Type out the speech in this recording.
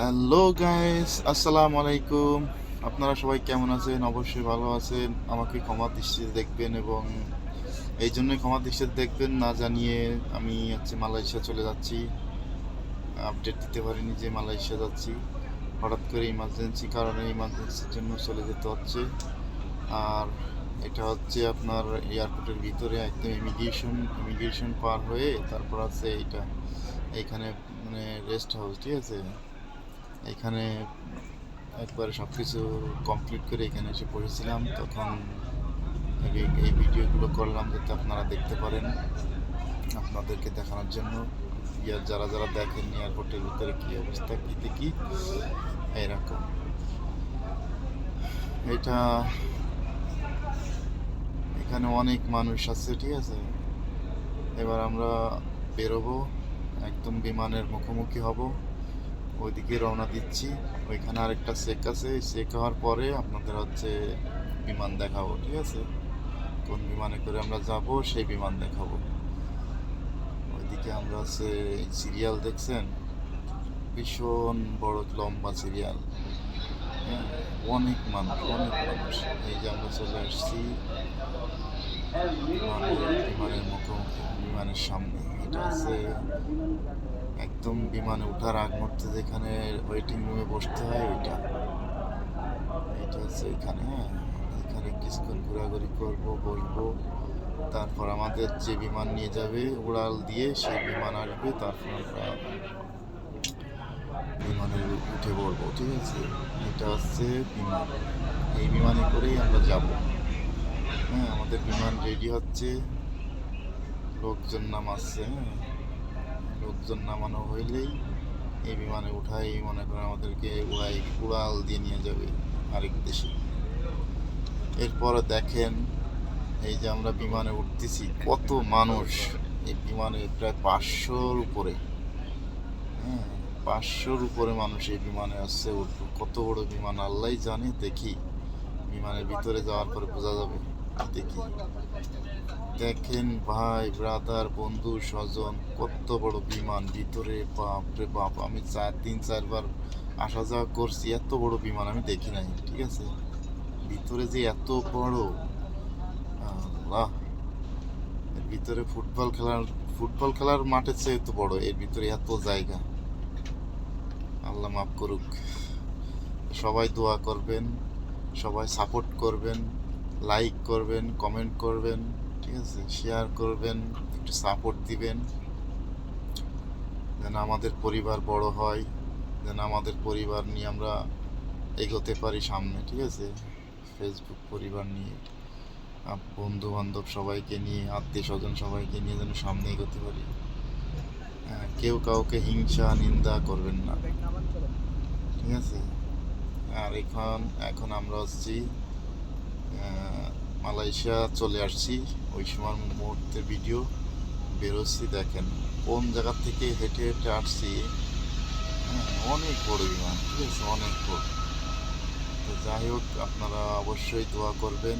Hello guys আসসালামু আলাইকুম আপনারা সবাই কেমন আছেন? অবশ্যই ভালো আছেন। আমাকে ক্ষমা দৃষ্টিতে দেখবেন এবং এই জন্যই ক্ষমা দৃষ্টিতে দেখবেন। না জানিয়ে আমি হচ্ছে মালয়েশিয়া চলে যাচ্ছি। আপডেট দিতে পারিনি যে মালয়েশিয়া যাচ্ছি। হঠাৎ করে ইমার্জেন্সি কারণে ইমার্জেন্সির জন্য চলে যেতে হচ্ছে। আর এটা হচ্ছে আপনার এয়ারপোর্টের ভিতরে একদম ইমিগ্রেশন ইমিগ্রেশন পার হয়ে তারপর আছে এটা এখানে মানে রেস্ট হাউস ঠিক আছে? এখানে একবারে সব কিছু কমপ্লিট করে এখানে এসে পড়েছিলাম। তখন এই- ভিডিওগুলো করলাম যাতে আপনারা দেখতে পারেন আপনাদেরকে দেখানোর জন্য। ইয়ার যারা যারা দেখেন এয়ারপোর্টের ভিতরে কী অবস্থা কী দেখি এরকম এটা এখানে অনেক মানুষ আছে, ঠিক আছে? এবার আমরা বেরোবো, একদম বিমানের মুখোমুখি হব। ওইদিকে রওনা দিচ্ছি। ওইখানে আরেকটা চেক আছে। চেক হওয়ার পরে আপনাদের হচ্ছে বিমান দেখাবো, ঠিক আছে? কোন বিমানে করে আমরা যাব সেই বিমান দেখাবো। ওইদিকে আমরা হচ্ছে সিরিয়াল দেখছেন? ভীষণ বড় লম্বা সিরিয়াল। হ্যাঁ অনেক মানুষ অনেক মানুষ। এই যে আমরা চলে আসছি বিমানের মুখোমুখি, বিমানের সামনে। এটা আছে একদম বিমানে ওঠার আগ মুহূর্তে যেখানে ওয়েটিং রুমে বসতে হয়, ওইটা। এটা হচ্ছে এখানে হ্যাঁ এখানে কিছুক্ষণ ঘোরাঘুরি করব, বসবো। তারপর আমাদের যে বিমান নিয়ে যাবে, উড়াল দিয়ে সেই বিমান আসবে, তারপর আমরা বিমানে উঠে পড়ব, ঠিক আছে? এটা হচ্ছে বিমান। এই বিমানে করেই আমরা যাব। হ্যাঁ আমাদের বিমান রেডি হচ্ছে। লোকজন নামাচ্ছে হ্যাঁ। লোকজন নামানো হইলেই এই বিমানে উঠাই মনে করেন আমাদেরকে উড়াই, উড়াল দিয়ে নিয়ে যাবে আরেক দেশে। এরপরে দেখেন এই যে আমরা বিমানে উঠতেছি, কত মানুষ। এই বিমানে প্রায় পাঁচশোর উপরে। হ্যাঁ পাঁচশোর উপরে মানুষ এই বিমানে আসছে উঠবো কত বড় বিমান আল্লাহ জানে, দেখি। বিমানের ভিতরে যাওয়ার পরে বোঝা যাবে। দেখি। দেখেন ভাই ব্রাদার বন্ধু, স্বজন, কত বড় বিমান। ভিতরে বাপ রে বাপ, আমি চার, তিন, চারবার আসা যাওয়া করছি, এত বড় বিমান, আমি দেখি নাই, ঠিক আছে? ভিতরে যে এত বড়, আল্লাহ! ভিতরে ফুটবল খেলার ফুটবল খেলার মাঠের চেয়ে তো বড়, এর ভিতরে এত জায়গা। আল্লাহ মাফ করুক। সবাই দোয়া করবেন, সবাই সাপোর্ট করবেন। লাইক করবেন কমেন্ট করবেন ঠিক আছে? শেয়ার করবেন একটু সাপোর্ট দিবেন। যেন আমাদের পরিবার বড় হয় যেন আমাদের পরিবার নিয়ে আমরা এগোতে পারি সামনে ঠিক আছে? ফেসবুক পরিবার নিয়ে বন্ধু বান্ধব সবাইকে নিয়ে আত্মীয় স্বজন সবাইকে নিয়ে যেন সামনে এগোতে পারি। হ্যাঁ, কেউ কাউকে হিংসা নিন্দা করবেন না। ঠিক আছে? আর এখন এখন আমরা হচ্ছি মালয়েশিয়া চলে আসছি। ওই সময় মুহূর্তে ভিডিও বেরোচ্ছি দেখেন কোন জায়গা থেকে হেঁটে হেঁটে আসছি। হ্যাঁ, অনেক বড় বিমান ঠিক আছে? অনেক বড়। তো যাই হোক আপনারা অবশ্যই দোয়া করবেন।